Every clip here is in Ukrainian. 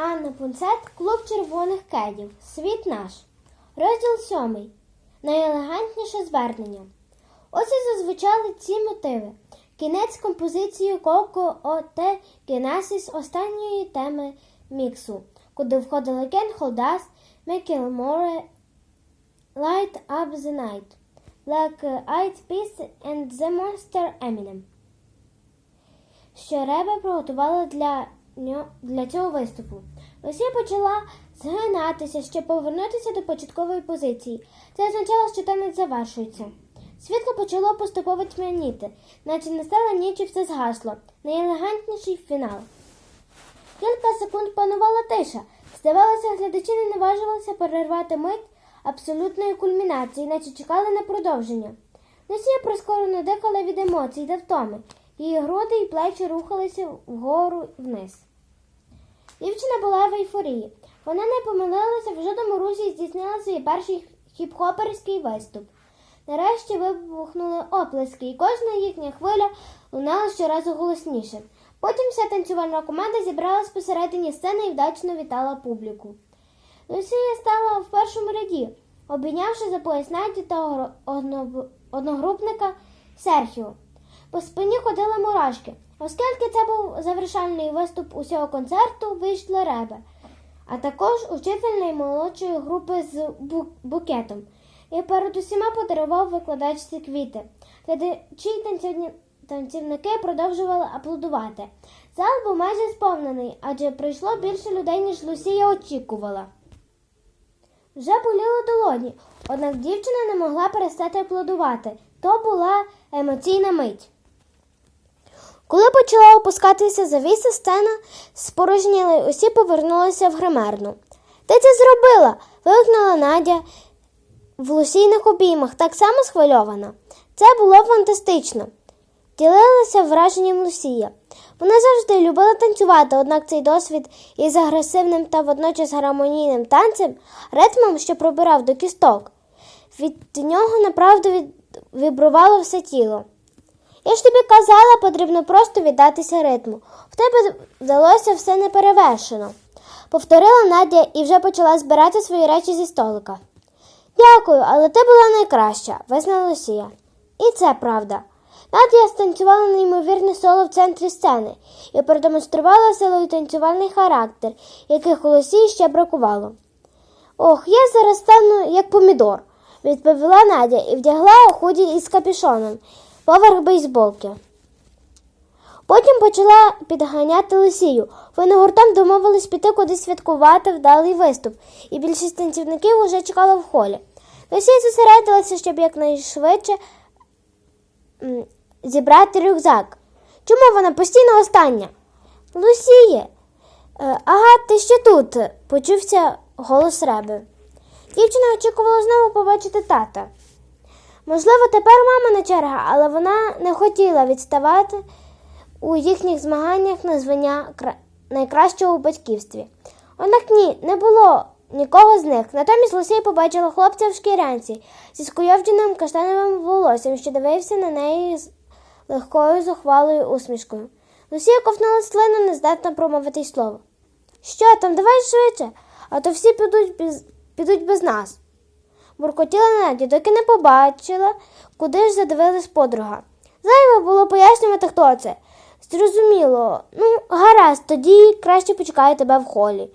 Анна Пунцет, Клуб червоних кедів. Світ наш. Розділ сьомий. Найелегантніше звернення. Ось і зазвучали ці мотиви. Кінець композиції Коко Оте Генесіс останньої теми міксу, куди входили Кен Холдас, Мекіл Море, Light Up the Night, Black Eyed Peas and the Monster Eminem що Реба приготувала для, для цього виступу. Росія почала згинатися, щоб повернутися до початкової позиції. Це означало, що танець завершується. Світло почало поступово тьмяніти, наче настала ніч і все згасло. Найелегантніший фінал. Кілька секунд панувала тиша. Здавалося, глядачі не наважувалися перервати мить абсолютної кульмінації, наче чекали на продовження. Росія прискорено дихала від емоцій та втоми. Її груди і плечі рухалися вгору і вниз. Дівчина була в ейфорії. Вона не помилилася в жодному русі здійснила свій перший хіп-хоперський виступ. Нарешті вибухнули оплески, і кожна їхня хвиля лунала щоразу голосніше. Потім вся танцювальна команда зібралась посередині сцени і вдачно вітала публіку. Лусія стала в першому ряді, обійнявши за пояс Наді та одногрупника Серхіо. По спині ходили мурашки. Оскільки це був завершальний виступ усього концерту, вийшла Ребе, а також учитель наймолодшої групи з букетом. І перед усіма подарував викладачці квіти. Глядачі танцівники продовжували аплодувати. Зал був майже сповнений, адже прийшло більше людей, ніж Лусія очікувала. Вже боліли долоні, однак дівчина не могла перестати аплодувати. То була емоційна мить. Коли почала опускатися завіса сцена, спорожніли, усі повернулися в гримерну. Ти це зробила. вигукнула Надя в лусійних обіймах, так само схвильована. Це було фантастично. Ділилася враженням Лусія. Вона завжди любила танцювати, однак цей досвід із агресивним та водночас гармонійним танцем, ритмом, що пробирав до кісток. Від нього направду від... вібрувало все тіло. Я ж тобі казала, потрібно просто віддатися ритму. В тебе вдалося все неперевершено. Повторила Надя і вже почала збирати свої речі зі столика. Дякую, але ти була найкраща, визнала Лусія. І це правда. Надя станцювала неймовірне соло в центрі сцени і продемонструвала силою танцювальний характер, яких у Лусії ще бракувало. Ох, я зараз стану як помідор, відповіла Надя і вдягла худі із капюшоном поверх бейсболки. Потім почала підганяти Лисію. Вони гуртом домовились піти кудись святкувати вдалий виступ, і більшість танцівників уже чекала в холі. Лисія зосередилася, щоб якнайшвидше зібрати рюкзак. Чому вона постійно остання? Лусіє. Е, ага, ти ще тут, почувся голос Реби. Дівчина очікувала знову побачити тата. Можливо, тепер мамина черга, але вона не хотіла відставати у їхніх змаганнях на звання найкращого у батьківстві. Однак ні, не було нікого з них. Натомість Лусія побачила хлопця в шкірянці зі скуйовдженим каштановим волоссям, що дивився на неї з легкою зухвалою усмішкою. Лусія ковтнула слину, не здатна промовити й слово. Що там, давай швидше, а то всі підуть без, підуть без нас буркотіла Надя, доки не побачила, куди ж задивилась подруга. Зайве було пояснювати, хто це. Зрозуміло, ну, гаразд, тоді краще почекаю тебе в холі.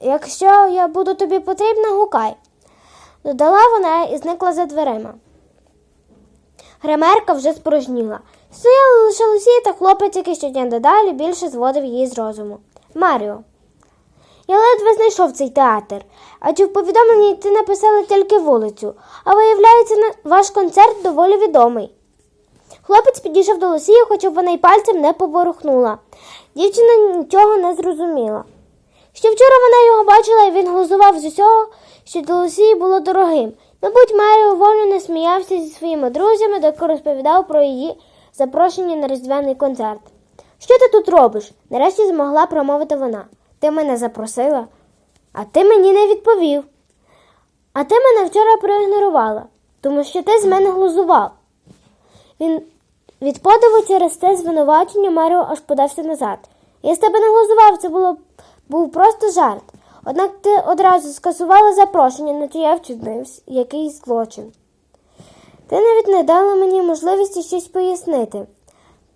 Якщо я буду тобі потрібна, гукай, додала вона і зникла за дверима. Гримерка вже спорожніла. Стояли лише Лусія та хлопець, який щодня дедалі більше зводив її з розуму. Маріо. Я ледве знайшов цей театр, адже в повідомленні ти написала тільки вулицю, а виявляється, ваш концерт доволі відомий. Хлопець підійшов до Лусії, хоча б вона й пальцем не поворухнула. Дівчина нічого не зрозуміла. Ще вчора вона його бачила, і він глузував з усього, що для Лусії було дорогим. Мабуть, Маріо вольно не сміявся зі своїми друзями, доки розповідав про її запрошення на різдвяний концерт. Що ти тут робиш? нарешті змогла промовити вона. Ти мене запросила, а ти мені не відповів. А ти мене вчора проігнорувала, тому що ти з мене глузував. Він від подиву через це звинувачення Маріо аж подався назад. Я з тебе не глузував, це було був просто жарт. Однак ти одразу скасувала запрошення, наче я вчинив якийсь злочин. Ти навіть не дала мені можливості щось пояснити.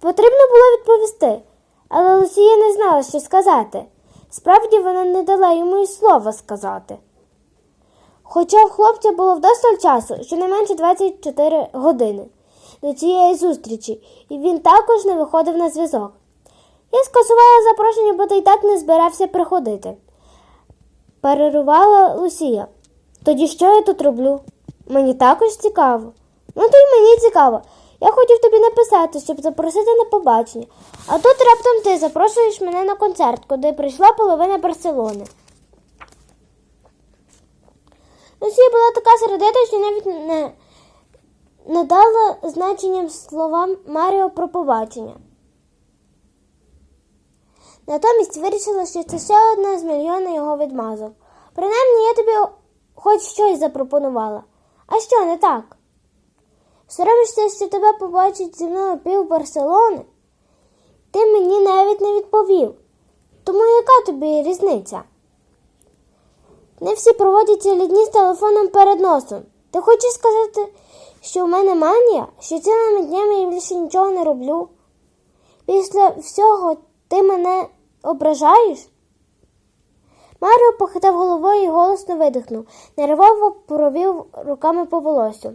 Потрібно було відповісти, але Лусія не знала, що сказати. Справді вона не дала йому й слова сказати. Хоча в хлопця було вдосталь часу, щонайменше 24 години до цієї зустрічі, і він також не виходив на зв'язок. Я скасувала запрошення, бо ти й так не збирався приходити. Перервала Лусія. Тоді що я тут роблю? Мені також цікаво. Ну, то й мені цікаво. Я хотів тобі написати, щоб запросити на побачення. А тут раптом ти запрошуєш мене на концерт, куди прийшла половина Барселони. Лусія була така сердита, що навіть не, не дала значенням словам Маріо про побачення. Натомість вирішила, що це ще одна з мільйона його відмазок. Принаймні, я тобі хоч щось запропонувала. А що не так? Соромишся, що тебе побачить зі мною пів Барселони? Ти мені навіть не відповів. Тому яка тобі різниця? Не всі проводять цілі дні з телефоном перед носом. Ти хочеш сказати, що в мене манія, що цілими днями я більше нічого не роблю? Після всього ти мене ображаєш? Маріо похитав головою і голосно видихнув, нервово провів руками по волосю.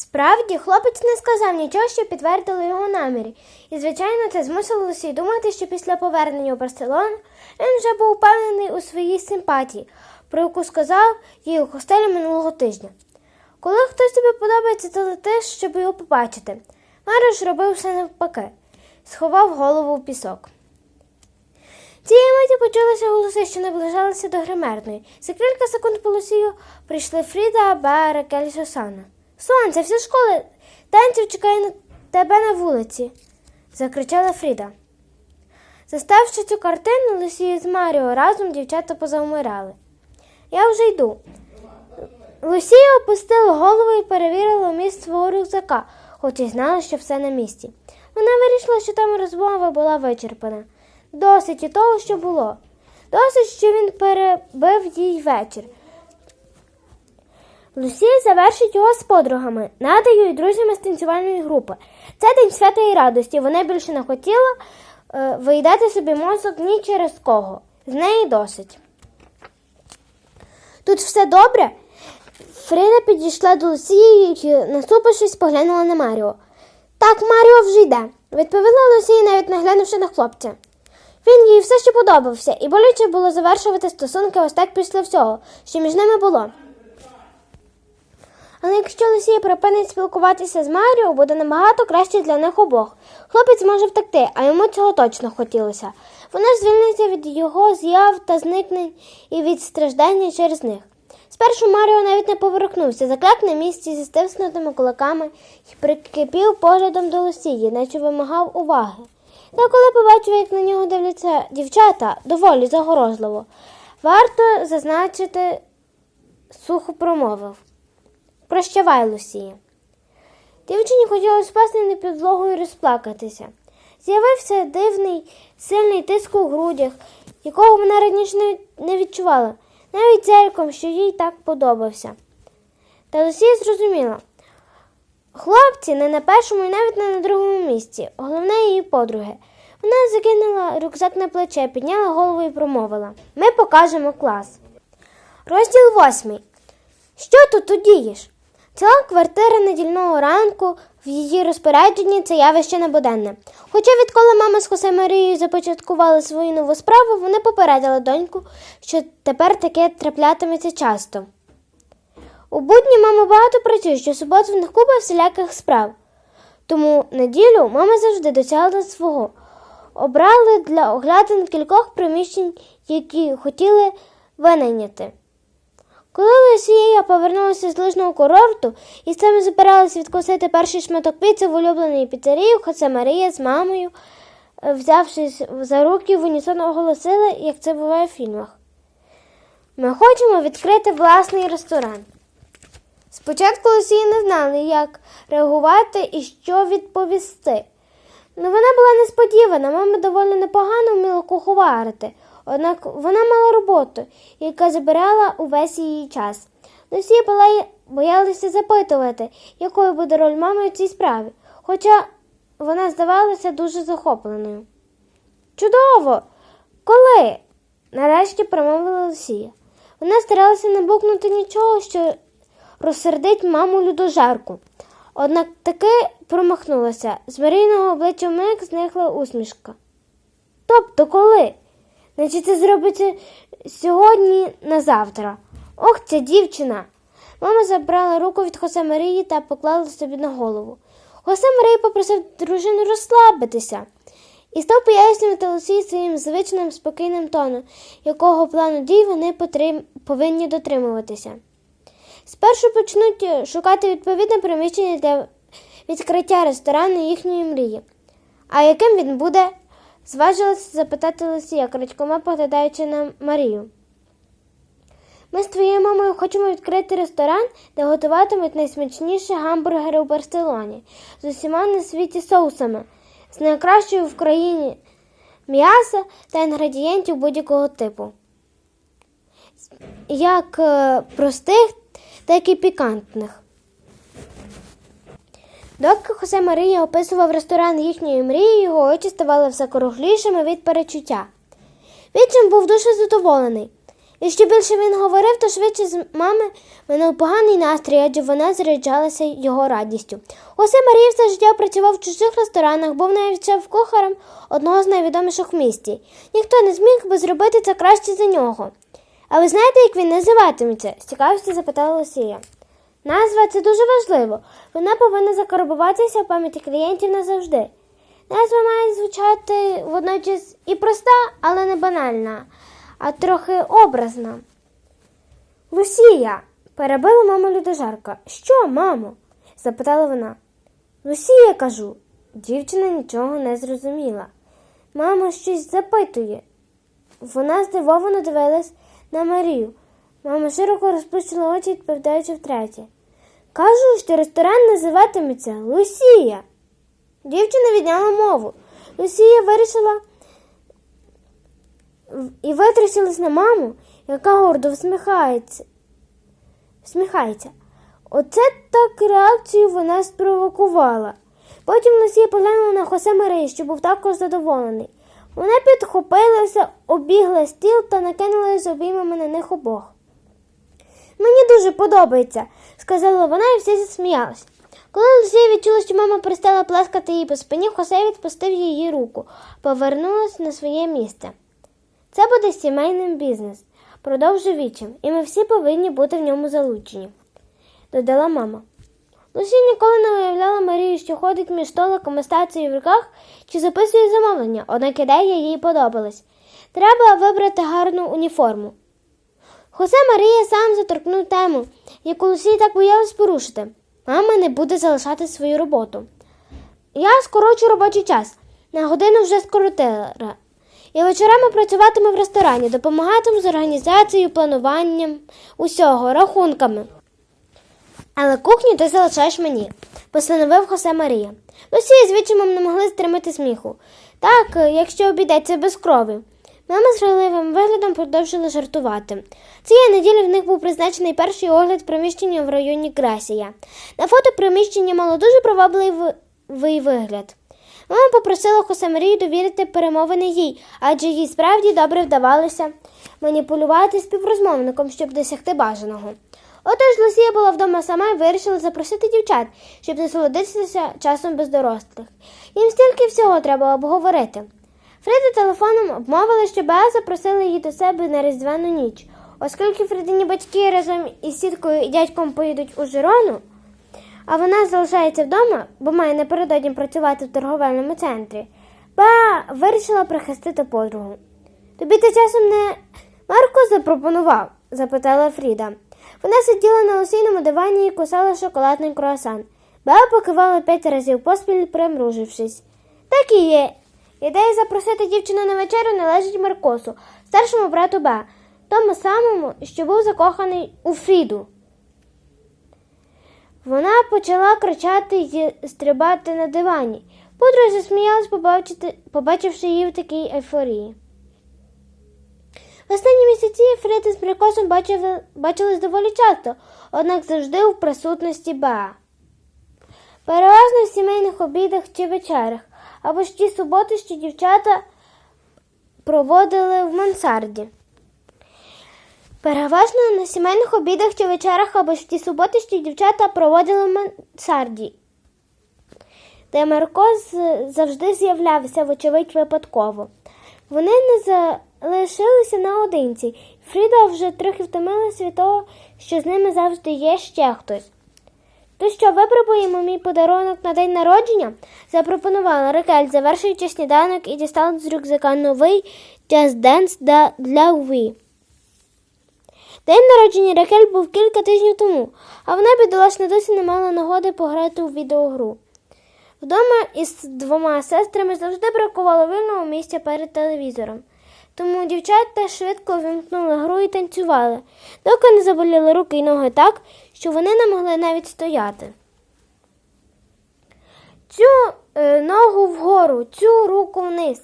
Справді, хлопець не сказав нічого, що підтвердило його наміри, і, звичайно, це змусило Лусі думати, що після повернення у Барселону він вже був впевнений у своїй симпатії, про яку сказав їй у хостелі минулого тижня. Коли хтось тобі подобається, то летиш, щоб його побачити. Мариш робив все навпаки, сховав голову в пісок. Цієї миті почулися голоси, що наближалися до гримерної. За кілька секунд по Лусію прийшли Фріда, Аба, Ракель, Сосана. Сонце, вся школа танців чекає на тебе на вулиці, закричала Фріда. Заставши цю картину, Лусію з Маріо разом дівчата позавмирали. Я вже йду. Лусія опустила голову і перевірила міст свого рюкзака, хоч і знала, що все на місці. Вона вирішила, що там розмова була вичерпана. Досить і того, що було. Досить, що він перебив їй вечір. Лусія завершить його з подругами, Надею і друзями з танцювальної групи. Це день свята і радості. Вона більше не хотіла е, виїдати собі мозок ні через кого. З неї досить. Тут все добре. Фрида підійшла до Лусії і, насупившись, поглянула на Маріо. Так, Маріо вже йде, відповіла Лусія, навіть не глянувши на хлопця. Він їй все ще подобався, і боляче було завершувати стосунки ось так після всього, що між ними було. Але якщо Лусія припинить спілкуватися з Маріо, буде набагато краще для них обох. Хлопець може втекти, а йому цього точно хотілося. Вона ж звільниться від його з'яв та зникнень і від страждання через них. Спершу Маріо навіть не поворухнувся, закляк на місці зі стиснутими кулаками і прикипів поглядом до Лусії, наче вимагав уваги. Та коли побачив, як на нього дивляться дівчата, доволі загорозливо. Варто зазначити, сухо промовив. Прощавай, Лусія. Дівчині хотілося спасти на підлогу і розплакатися. З'явився дивний, сильний тиск у грудях, якого вона раніше не- відчувала, навіть зерком, що їй так подобався. Та Лусія зрозуміла. Хлопці не на першому і навіть не на другому місці, головне її подруги. Вона закинула рюкзак на плече, підняла голову і промовила: Ми покажемо клас. Розділ восьмий. Що тут дієш? Ціла квартира недільного ранку в її розпорядженні це явище небуденне. Хоча відколи мама з Хосе Марією започаткували свою нову справу, вони попередили доньку, що тепер таке траплятиметься часто. У будні мама багато працює, що суботу в них купа всіляких справ. Тому неділю мама завжди досягла свого. Обрали для оглядин кількох приміщень, які хотіли винайняти. Коли Лисія повернулася з лижного курорту і саме збиралася відкусити перший шматок піци в улюбленій піцерії, Хосе Марія з мамою, е, взявшись за руки, в унісон оголосили, як це буває в фільмах. Ми хочемо відкрити власний ресторан. Спочатку Лусії не знали, як реагувати і що відповісти. Ну, вона була несподівана, мама доволі непогано вміла куховарити, однак вона мала роботу, яка забирала увесь її час. Лусія була боялася запитувати, якою буде роль мами у цій справі, хоча вона здавалася дуже захопленою. Чудово! Коли? нарешті промовила Лусія. Вона старалася не букнути нічого, що розсердить маму людожарку. Однак таки промахнулася. З Марійного обличчя вмиг зникла усмішка. Тобто коли? Значить, це зробиться сьогодні на завтра. Ох, ця дівчина. Мама забрала руку від Хосе Марії та поклала собі на голову. Хосе Марія попросив дружину розслабитися і став пояснювати Лусі своїм звичним спокійним тоном, якого плану дій вони потрим... повинні дотримуватися. Спершу почнуть шукати відповідне приміщення для відкриття ресторану їхньої мрії. А яким він буде? Зважилася запитати Лусія, крадькома поглядаючи на Марію. Ми з твоєю мамою хочемо відкрити ресторан, де готуватимуть найсмачніші гамбургери у Барселоні з усіма на світі соусами, з найкращою в країні м'яса та інгредієнтів будь-якого типу. Як е, простих, так і пікантних. Доки Хосе Марія описував ресторан їхньої мрії, його очі ставали все круглішими від перечуття. Відчим був дуже задоволений. І що більше він говорив, то швидше з мами минув поганий настрій, адже вона заряджалася його радістю. Хосе Марія все життя працював в чужих ресторанах, був навіть шеф-кухарем одного з найвідоміших в місті. Ніхто не зміг би зробити це краще за нього. А ви знаєте, як він називатиметься? з цікавістю запитала Лусія. Назва це дуже важливо. Вона повинна закарбуватися в пам'яті клієнтів назавжди. Назва має звучати водночас і проста, але не банальна, а трохи образна. Лусія, перебила мама людожарка. Що, мамо? запитала вона. Лусія, кажу. Дівчина нічого не зрозуміла. Мама щось запитує. Вона здивовано дивилась на Марію. Мама широко розплющила очі, відповідаючи втретє. Кажу, що ресторан називатиметься Лусія. Дівчина відняла мову. Лусія вирішила і витрусилась на маму, яка гордо всміхається. Всміхається. Оце так реакцію вона спровокувала. Потім Лусія поглянула на Хосе Марії, що був також задоволений. Вона підхопилася, обігла стіл та накинулася обіймами на них обох. Мені дуже подобається, сказала вона і всі засміялись. Коли Лусія відчула, що мама перестала плескати їй по спині, Хосе відпустив її руку, повернулась на своє місце. Це буде сімейним бізнес, продовжив вічим, і ми всі повинні бути в ньому залучені, додала мама. Лусія ніколи не уявляла Марію, що ходить між столиками стацією в руках чи записує замовлення, однак ідея їй подобалась. Треба вибрати гарну уніформу. Хосе Марія сам заторкнув тему, яку Лусія так боялась порушити. Мама не буде залишати свою роботу. Я скорочу робочий час. На годину вже скоротила. І вечорами працюватиму в ресторані, допомагатиму з організацією, плануванням, усього, рахунками. Але кухню ти залишаєш мені, постановив Хосе Марія. Лусія з відчимом не могли стримати сміху. Так, якщо обійдеться без крові. Мама з граливим виглядом продовжила жартувати. Цієї неділі в них був призначений перший огляд приміщення в районі Грасія. На фото приміщення мало дуже привабливий вигляд. Мама попросила Хосе Марію довірити перемовини їй, адже їй справді добре вдавалося маніпулювати співрозмовником, щоб досягти бажаного. Отож Лусія була вдома сама і вирішила запросити дівчат, щоб насолодитися часом без дорослих. Їм стільки всього треба обговорити. Фрида телефоном обмовила, що Беа запросила її до себе на різдвяну ніч. Оскільки Фредині батьки разом із сіткою і дядьком поїдуть у Жирону, а вона залишається вдома, бо має напередодні працювати в торговельному центрі, Беа вирішила прихистити подругу. Тобі ти часом не Марко запропонував? запитала Фріда. Вона сиділа на лосійному дивані і кусала шоколадний круасан. Беа покивала п'ять разів поспіль, примружившись. Так і є. Ідея запросити дівчину на вечерю належить Маркосу, старшому брату Беа, тому самому, що був закоханий у Фріду. Вона почала кричати й стрибати на дивані. Подруга засміялась, побачивши її в такій ейфорії. В останні місяці Фрида з Брикосом бачили, бачились доволі часто, однак завжди у присутності Беа. Переважно в сімейних обідах чи вечерях, або ж ті суботи, що дівчата проводили в мансарді. Переважно на сімейних обідах чи вечерах, або ж ті суботи, що дівчата проводили в мансарді, де Марко завжди з'являвся, вочевидь, випадково. Вони не залишилися наодинці. Фріда вже трохи втомилася від того, що з ними завжди є ще хтось. То що, випробуємо мій подарунок на день народження? запропонувала Ракель, завершуючи сніданок і дістала з рюкзака новий Just Dance для- Wii. День народження Ракель був кілька тижнів тому, а вона бідолашна досі не мала нагоди пограти у відеогру. Вдома із двома сестрами завжди бракувало вільного місця перед телевізором. Тому дівчата швидко вимкнули гру і танцювали, доки не заболіли руки й ноги так, що вони не могли навіть стояти. Цю е, ногу вгору, цю руку вниз.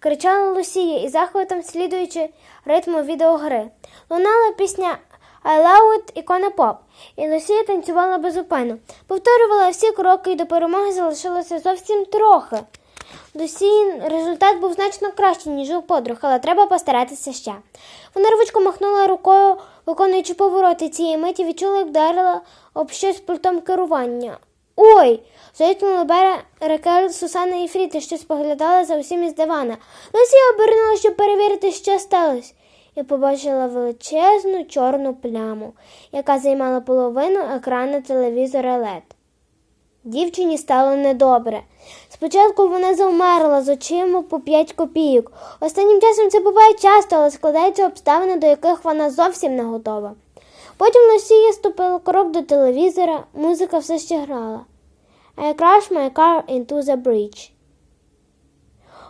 кричала Лусія із захватом слідуючи ритму відеогри. Лунала пісня I love it ікона поп, і Лусія танцювала безупину. Повторювала всі кроки і до перемоги залишилося зовсім трохи. Лусії результат був значно кращий, ніж у подруг, але треба постаратися ще. Вона рвучко махнула рукою, виконуючи повороти цієї миті, відчула, як вдарила об щось пультом керування. Ой! Зойкнули Бера, Ракель, Сусана і Фріда, що споглядали за усім із дивана. Лусія обернула, щоб перевірити, що сталося, і побачила величезну чорну пляму, яка займала половину екрану телевізора LED. Дівчині стало недобре. Спочатку вона завмерла з очима по п'ять копійок. Останнім часом це буває часто, але складаються обставини, до яких вона зовсім не готова. Потім Лосія ступила крок до телевізора, музика все ще грала. I crashed my car into the bridge.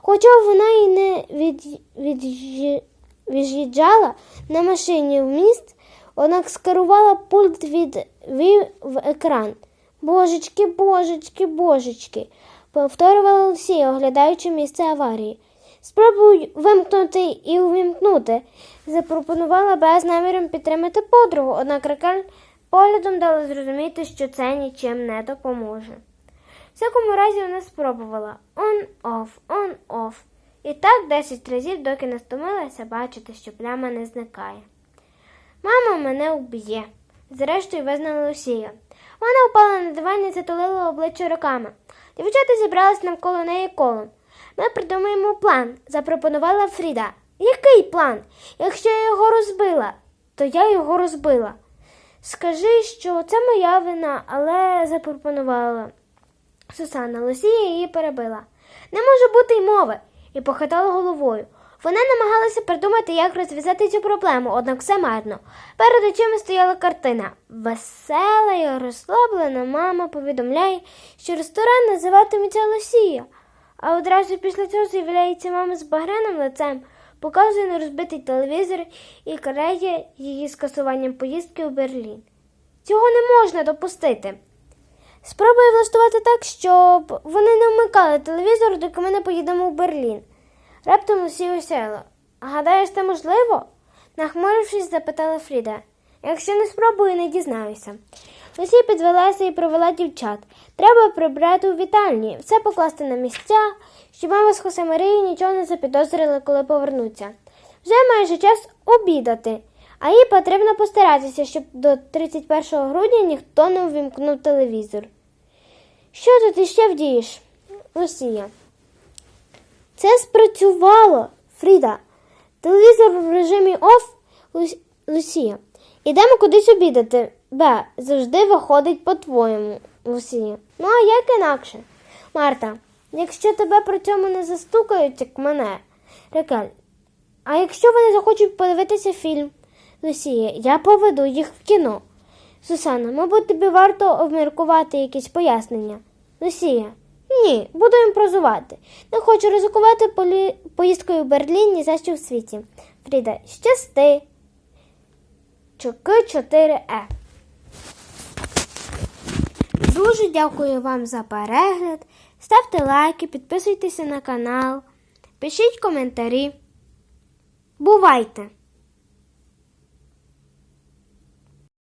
Хоча вона й не від, від'ї- від'їжджала на машині в міст, однак скерувала пульт від Wii в екран. Божечки, божечки, божечки, повторювала Лусія, оглядаючи місце аварії. Спробуй вимкнути і увімкнути, запропонувала без наміром підтримати подругу, однак Ракель поглядом дала зрозуміти, що це нічим не допоможе. В всякому разі вона спробувала on-off, on-off. І так 10 разів, доки не стомилася бачити, що пляма не зникає. Мама мене вб'є, зрештою визнала Лусія. Вона впала на диван і затулила обличчя руками. Дівчата зібрались навколо неї колом. Ми придумаємо план, запропонувала Фріда. Який план? Якщо я його розбила, то я його розбила. Скажи, що це моя вина, але запропонувала. Сусанна Лусія її перебила. Не може бути й мови, і похитала головою. Вона намагалася придумати, як розв'язати цю проблему, однак все марно. Перед очима стояла картина. Весела і розслаблена мама повідомляє, що ресторан називатиметься Лосія. А одразу після цього з'являється мама з багряним лицем, показує на розбитий телевізор і карає її скасуванням поїздки у Берлін. Цього не можна допустити. Спробую влаштувати так, щоб вони не вмикали телевізор, доки ми не поїдемо в Берлін. Раптом усі осяяло. Гадаєш, це можливо? нахмурившись, запитала Фріда. Якщо не спробую, не дізнаюся. Лусі підвелася і провела дівчат. Треба прибрати у вітальні, все покласти на місця, щоб мама з Хосе Марією нічого не запідозрили, коли повернуться. Вже майже час обідати, а їй потрібно постаратися, щоб до 31 грудня ніхто не увімкнув телевізор. Що тут іще вдієш, Лусія? Це спрацювало, Фріда. Телевізор в режимі оф, Лусія. Ідемо кудись обідати. Бе, завжди виходить по-твоєму, Лусія. Ну, а як інакше? Марта, якщо тебе при цьому не застукають, як мене. Рекель, а якщо вони захочуть подивитися фільм? Лусія, я поведу їх в кіно. Сусана, мабуть, тобі варто обміркувати якісь пояснення. Лусія, ні, буду імпровізувати. Не хочу ризикувати полі... поїздкою в Берлін ні за що в світі. Фріда, щасти. Чоки 4 е Дуже дякую вам за перегляд. Ставте лайки, підписуйтеся на канал, пишіть коментарі. Бувайте!